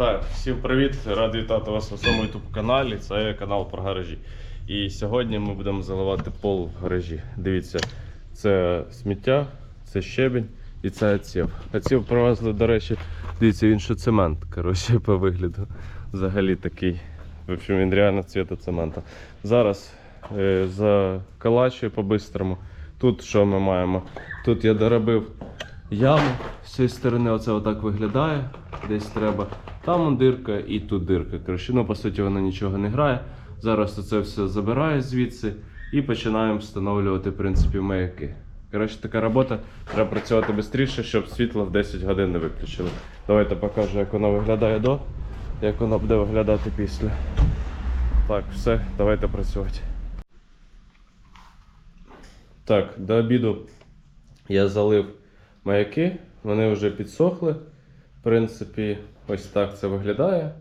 Так, всім привіт! Радий вітати вас на своєму youtube каналі. Це канал про гаражі. І сьогодні ми будемо заливати пол в гаражі. Дивіться, це сміття, це щебінь і це оців. Оців привезли, до речі, дивіться, він ще цемент, коротше, по вигляду. Взагалі такий. В общем, він реально цвіта цемента. Зараз е, заколачую по-бистрому. Тут що ми маємо? Тут я доробив яму з цієї сторони, оце отак виглядає. Десь треба. Там дирка і тут дирка. Коротше, ну по суті вона нічого не грає. Зараз це все забираю звідси і починаємо встановлювати в принципі маяки. Коротше, така робота. Треба працювати швидше, щоб світло в 10 годин не виключили. Давайте покажу, як воно виглядає до, як воно буде виглядати після. Так, все, давайте працювати. Так, до обіду я залив маяки, вони вже підсохли. Принципі, ось так це виглядає.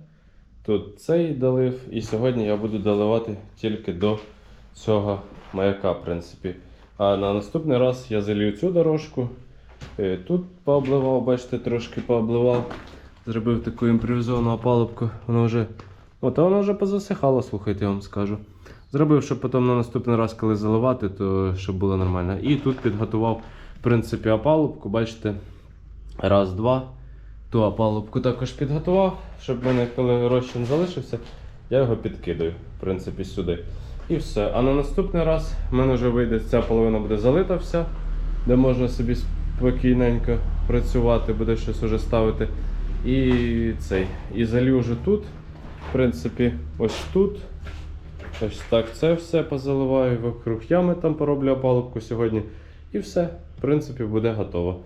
Тут цей долив, і сьогодні я буду доливати тільки до цього маяка, в принципі. А на наступний раз я залью цю дорожку. Е, Тут пообливав, бачите, трошки пообливав. Зробив таку імпровізовану опалубку. Воно вже. А воно вже позасихало, слухайте, я вам скажу. Зробив, щоб потім на наступний раз, коли заливати, то щоб було нормально. І тут підготував, в принципі, опалубку, бачите, раз, два. Ту опалубку також підготував, щоб в мене, коли розчин залишився, я його підкидаю, в принципі, сюди. І все. А на наступний раз в мене вже вийде ця половина буде залита вся, де можна собі спокійненько працювати, буде щось уже ставити. І цей. І залью вже тут. В принципі, ось тут. Ось так це все позаливаю. Вокруг ями там пороблю опалубку сьогодні. І все, в принципі, буде готово.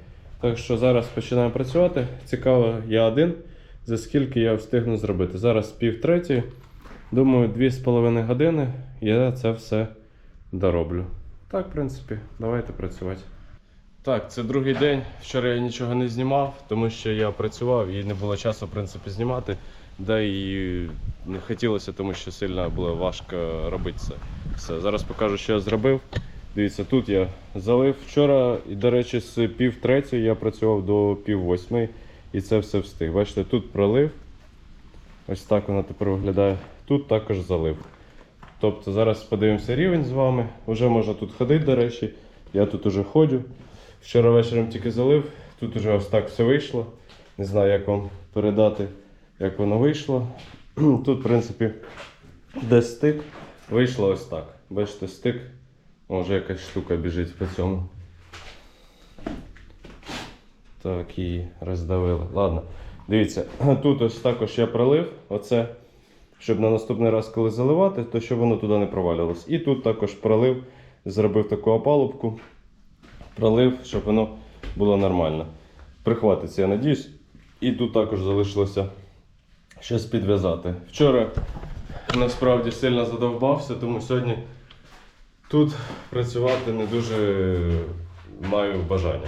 Так що зараз починаємо працювати. Цікаво, я один, за скільки я встигну зробити. Зараз пів третьої. Думаю, 2,5 години я це все дороблю. Так, в принципі, давайте працювати. Так, це другий день. Вчора я нічого не знімав, тому що я працював і не було часу, в принципі, знімати. Да і не хотілося, тому що сильно було важко робити це. Все. Зараз покажу, що я зробив. Дивіться, тут я залив вчора, і, до речі, з пів третьої я працював до пів восьмої і це все встиг. Бачите, тут пролив. Ось так воно тепер виглядає. Тут також залив. Тобто зараз подивимося рівень з вами. Уже можна тут ходити, до речі. Я тут уже ходжу. Вчора вечором тільки залив, тут уже ось так все вийшло. Не знаю, як вам передати, як воно вийшло. Тут, в принципі, де стик, вийшло ось так. Бачите, стик. О, вже якась штука біжить по цьому. Так, її роздавили. Ладно. Дивіться, тут ось також я пролив оце, щоб на наступний раз, коли заливати, то щоб воно туди не провалювалось. І тут також пролив, зробив таку опалубку, пролив, щоб воно було нормально. Прихватиться, я надіюсь. І тут також залишилося щось підв'язати. Вчора насправді сильно задовбався, тому сьогодні тут працювати не дуже маю бажання.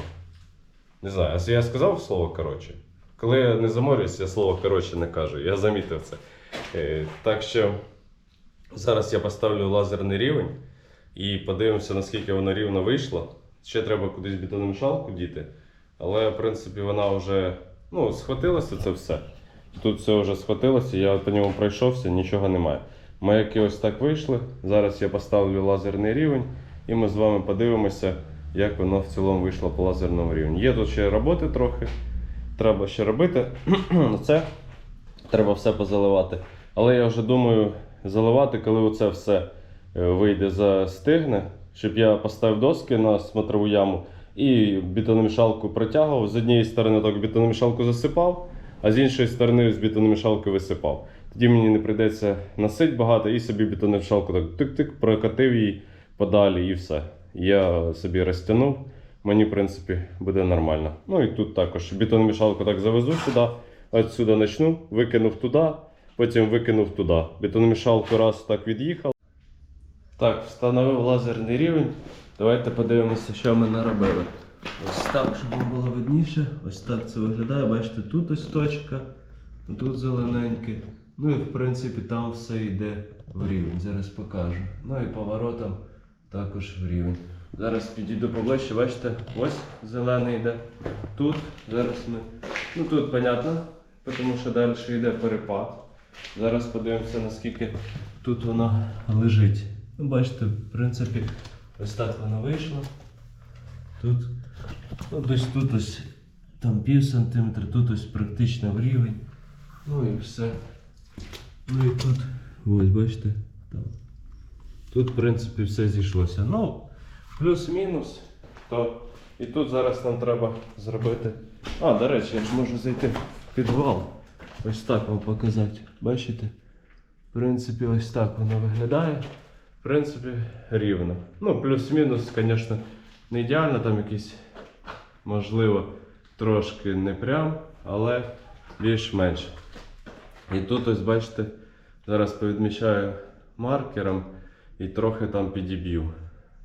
Не знаю, я сказав слово коротше. Коли я не заморююсь, я слово коротше не кажу. Я замітив це. Е, так що зараз я поставлю лазерний рівень і подивимося, наскільки воно рівно вийшло. Ще треба кудись бетономішалку діти. Але, в принципі, вона вже ну, схватилася це все. Тут все вже схватилося, я по ньому пройшовся, нічого немає. Маяки ось так вийшли. Зараз я поставлю лазерний рівень і ми з вами подивимося, як воно в цілому вийшло по лазерному рівню. Є тут ще роботи трохи, треба ще робити. Ну, це треба все позаливати. Але я вже думаю заливати, коли оце все е, вийде застигне, щоб я поставив доски на смотрову яму і бетономішалку протягував. З однієї сторони так бетономішалку засипав, а з іншої сторони з бетономішалки висипав. Тоді мені не прийдеться насить багато і собі бетономішалку так тик-тик, прокатив її подалі і все. Я собі розтягнув. Мені, в принципі, буде нормально. Ну і тут також бетономішалку так завезу сюди, отсюди почну, викинув туди, потім викинув туди. Бетономішалку раз так від'їхав. Так, встановив лазерний рівень. Давайте подивимося, що ми наробили. Ось так, щоб було видніше. Ось так це виглядає. Бачите, тут ось точка, тут зелененьке. Ну і в принципі там все йде в рівень. Зараз покажу. Ну і поворотом також в рівень. Зараз підійду поближче, бачите, ось зелений йде. Тут, зараз ми. Ну тут, понятно, тому що далі йде перепад. Зараз подивимося, наскільки тут воно лежить. Ну, бачите, в принципі, ось так воно вийшло. Тут, ну, десь тут ось там пів сантиметра, тут ось практично в рівень. Ну і все. Ну і тут, ось бачите, там. Тут, в принципі, все зійшлося. Ну, плюс-мінус, то і тут зараз нам треба зробити. А, до речі, я ж можу зайти в підвал. Ось так вам показати. Бачите? В принципі, ось так воно виглядає. В принципі, рівно. Ну, плюс-мінус, звісно, не ідеально, там якісь, можливо, трошки не прям, але більш-менш. І тут ось бачите, зараз повідмічаю маркером і трохи там підіб'ю,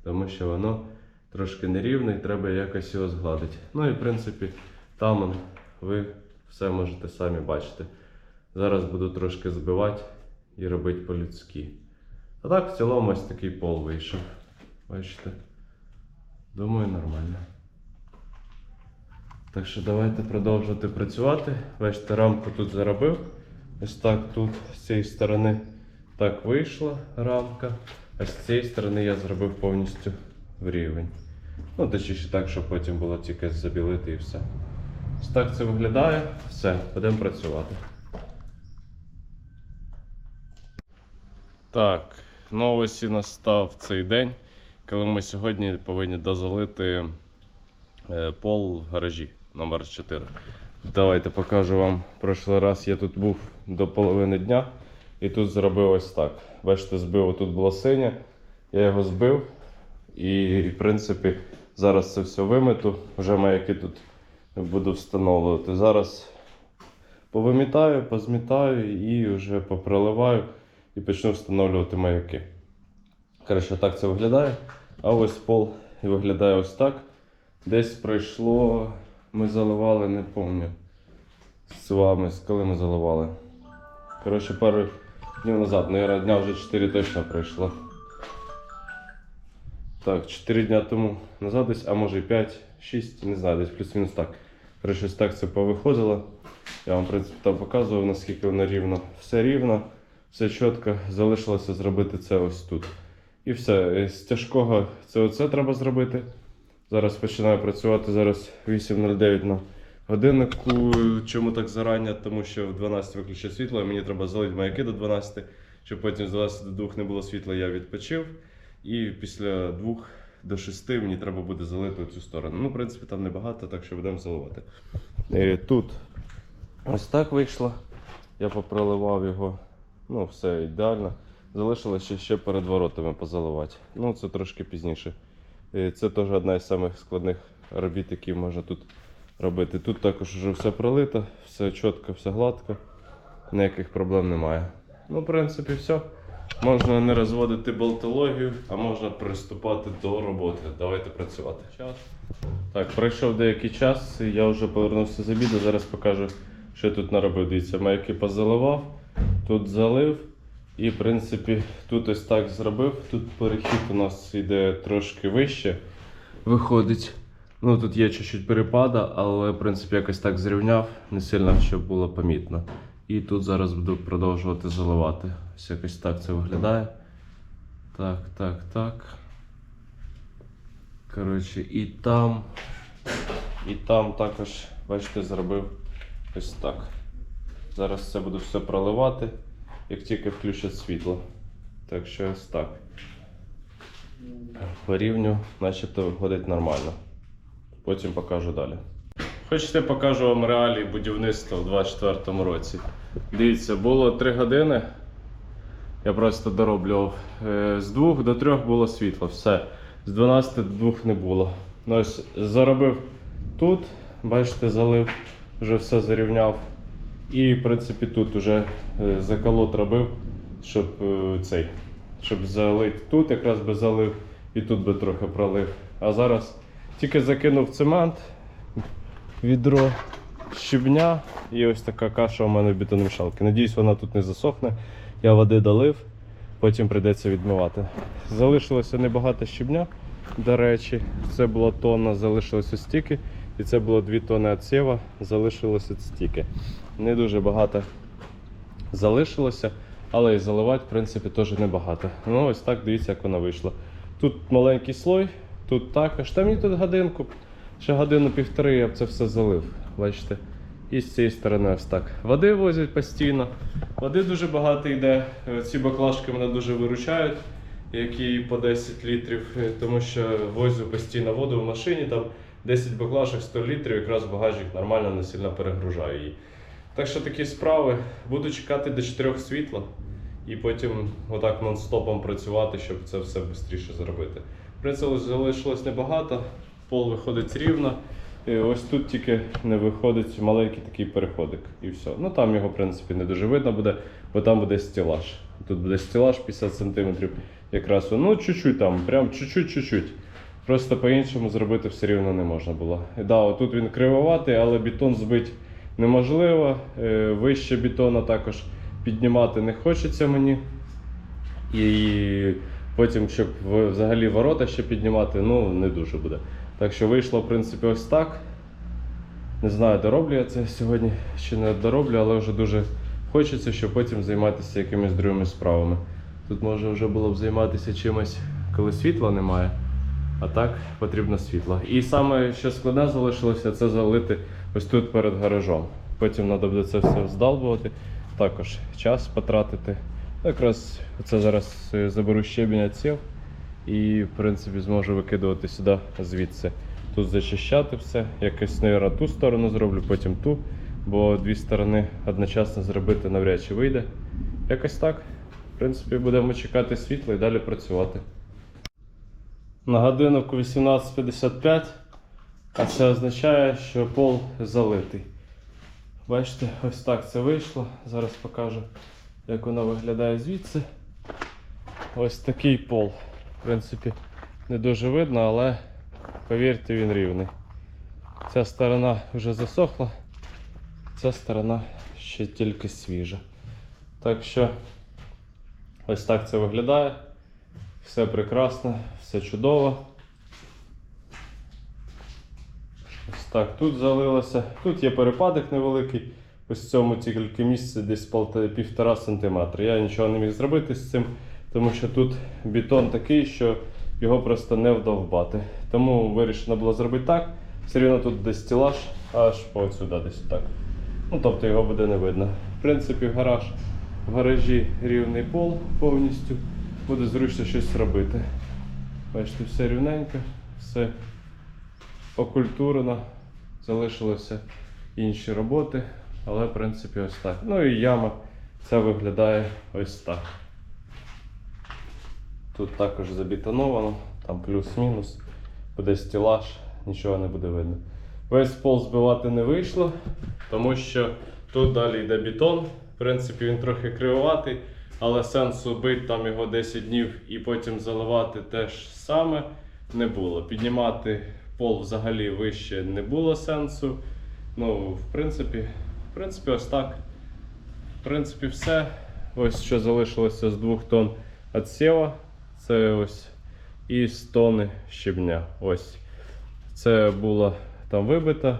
тому що воно трошки нерівне і треба якось його згладити. Ну і в принципі, там ви все можете самі бачити. Зараз буду трошки збивати і робити по-людськи. А так в цілому ось такий пол вийшов. Бачите? Думаю, нормально. Так що давайте продовжувати працювати. Бачите, рамку тут заробив. Ось так тут з цієї сторони так вийшла рамка, а з цієї сторони я зробив повністю в рівень. Ну, точніше так, щоб потім було тільки забілити і все. Ось так це виглядає. Все, будемо працювати. Так, ну ось і настав цей день, коли ми сьогодні повинні дозалити е, пол в гаражі номер 4. Давайте покажу вам. Прошлий раз я тут був до половини дня і тут зробив ось так. Бачите, збив тут було синє, я його збив і, в принципі, зараз це все вимету. Вже маяки тут буду встановлювати. Зараз повимітаю, позмітаю і вже попроливаю і почну встановлювати маяки. Коротше, так це виглядає. А ось пол виглядає ось так. Десь пройшло, ми заливали, не пам'ятаю. З вами, коли ми заливали. Коротше, пару днів назад, наверное, дня вже 4 точно пройшло. Так, 4 дня тому назад десь, а може і 5, 6, не знаю, десь плюс-мінус так. Коротше, ось так це повиходило. Я вам, в принципі, там показував, наскільки воно рівно. Все рівно, все чітко. Залишилося зробити це ось тут. І все. З тяжкого це оце треба зробити. Зараз починаю працювати. Зараз 8.09 на годиннику. Чому так зарання? Тому що в 12 виключить світло, і мені треба залити маяки до 12, щоб потім з 12 до 2 не було світла, я відпочив. І після 2 до 6 мені треба буде залити цю сторону. Ну, в принципі, там небагато, так що будемо заливати. Е, Тут ось так вийшло. Я попроливав його. Ну, все ідеально. Залишилося ще перед воротами позаливати. Ну, це трошки пізніше. Це теж одна із самих складних робіт, які можна тут робити. Тут також вже все пролито, все чітко, все гладко, ніяких проблем немає. Ну, в принципі, все. Можна не розводити болтологію, а можна приступати до роботи. Давайте працювати. Час. Так, пройшов деякий час, я вже повернувся з обіду. Зараз покажу, що я тут наробив. Дивіться, маяки позаливав, тут залив. І, в принципі, тут ось так зробив. Тут перехід у нас йде трошки вище. Виходить. Ну, тут є чуть-чуть перепада, але, в принципі, якось так зрівняв, не сильно, щоб було помітно. І тут зараз буду продовжувати заливати. Ось якось так це виглядає. Так, так, так. Коротше, і там. І там також, бачите, зробив ось так. Зараз це буду все проливати, як тільки включать світло. Так що ось так. По рівню, начебто виходить нормально. Потім покажу далі. Хочете, покажу вам реалії будівництва в 24-му році. Дивіться, було 3 години. Я просто дороблював. Е, З 2 до 3 було світло, все. З 12 до 2 не було. Ну, ось заробив тут, бачите, залив, вже все зарівняв. І, в принципі, тут вже е, заколот робив, щоб е, цей, щоб залити тут, якраз би залив, і тут би трохи пролив. А зараз тільки закинув цемент, відро щебня і ось така каша у мене в бетономішалці. Надіюсь, вона тут не засохне. Я води долив, потім прийдеться відмивати. Залишилося небагато щебня, до речі, це була тонна, залишилося стільки. І це було 2 тонни відсєва, залишилося стільки. Не дуже багато залишилося, але і заливати, в принципі, теж небагато. Ну, ось так дивіться, як вона вийшла. Тут маленький слой, тут також. Та мені тут годинку, ще годину-півтори я б це все залив. Бачите? І з цієї сторони ось так. Води возять постійно. Води дуже багато йде. Ці баклажки мене дуже виручають, які по 10 літрів, тому що возю постійно воду в машині, там 10 баклажок 100 літрів, якраз багажник нормально не сильно перегружає її. Так що такі справи. Буду чекати до 4 світла і потім отак нон-стопом працювати, щоб це все швидше зробити. Принципі, залишилось небагато, пол виходить рівно. І ось тут тільки не виходить маленький такий переходик. І все. Ну там його, в принципі, не дуже видно буде, бо там буде стілаж. Тут буде стілаж 50 см. Якраз ну чуть-чуть там, прям чуть-чуть-чуть. Просто по-іншому зробити все рівно не можна було. І да, отут він кривоватий, але бетон збити неможливо. Е, Вище бетона також піднімати не хочеться мені. І потім, щоб взагалі ворота ще піднімати, ну не дуже буде. Так що вийшло, в принципі, ось так. Не знаю, дороблю я це сьогодні чи не дороблю, але вже дуже хочеться, щоб потім займатися якимись другими справами. Тут може вже було б займатися чимось, коли світла немає, а так потрібно світло. І саме що складне залишилося, це залити ось тут перед гаражом. Потім треба буде це все здалбувати, також час потратити. Якраз це зараз е, заберу щебінь відсів і, в принципі, зможу викидувати сюди звідси. Тут зачищати все. Якось, мабуть, ту сторону зроблю, потім ту, бо дві сторони одночасно зробити навряд чи вийде. Якось так. В принципі, будемо чекати світла і далі працювати. На годиннику 18.55, а це означає, що пол залитий. Бачите, ось так це вийшло. Зараз покажу, як воно виглядає звідси. Ось такий пол. В принципі, не дуже видно, але повірте, він рівний. Ця сторона вже засохла, ця сторона ще тільки свіжа. Так що ось так це виглядає. Все прекрасно, все чудово. Ось так тут залилося. Тут є перепадок невеликий. Ось в цьому тільки місці десь півтора сантиметра. Я нічого не міг зробити з цим, тому що тут бетон такий, що його просто не вдовбати. Тому вирішено було зробити так. Все рівно тут десь стілаж аж по сюди десь так. Ну, тобто його буде не видно. В принципі, гараж, в гаражі рівний пол повністю. Буде зручно щось робити. Бачите, все рівненько, все окультурено. Залишилося інші роботи, але в принципі ось так. Ну і яма ця виглядає ось так. Тут також забетоновано, там плюс-мінус, буде стілаж, нічого не буде видно. Весь пол збивати не вийшло, тому що тут далі йде бетон. В принципі, він трохи кривоватий, але сенсу бити там його 10 днів і потім заливати те ж саме не було. Піднімати пол взагалі вище не було сенсу. Ну, в принципі, в принципі, ось так. В принципі, все. Ось що залишилося з 2 тонн відсєва. Це ось і з тони щебня. Ось. Це було там вибито.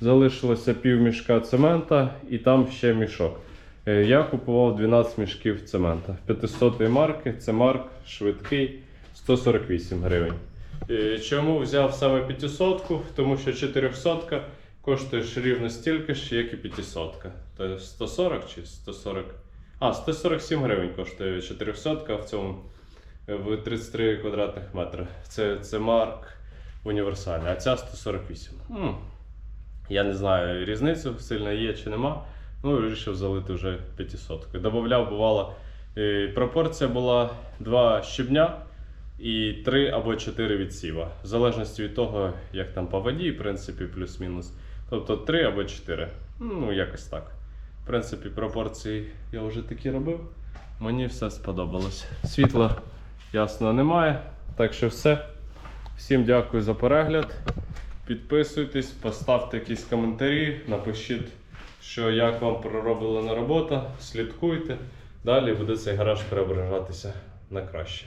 Залишилося пів мішка цемента і там ще мішок. Е, Я купував 12 мішків цемента. 500 марки, це марк швидкий 148 гривень. Е, Чому взяв саме 500? Тому що 400 коштує рівно стільки ж, як і 500. То 140 чи 140? А, 147 гривень коштує 400 в цьому е, в 33 квадратних метри. Це, це марк універсальний, а ця 148. М, Я не знаю, різницю сильно є чи нема. Ну, вирішив залити вже 500. Добавляв, бувало, е, пропорція була 2 щебня і 3 або 4 відсіва. В залежності від того, як там по воді, в принципі, плюс-мінус. Тобто 3 або 4. Ну, якось так. В принципі, пропорції я вже такі робив. Мені все сподобалось. Світла, ясно, немає. Так що все. Всім дякую за перегляд. Підписуйтесь, поставте якісь коментарі, напишіть, що як вам пророблена робота, слідкуйте. Далі буде цей гараж преображатися на краще.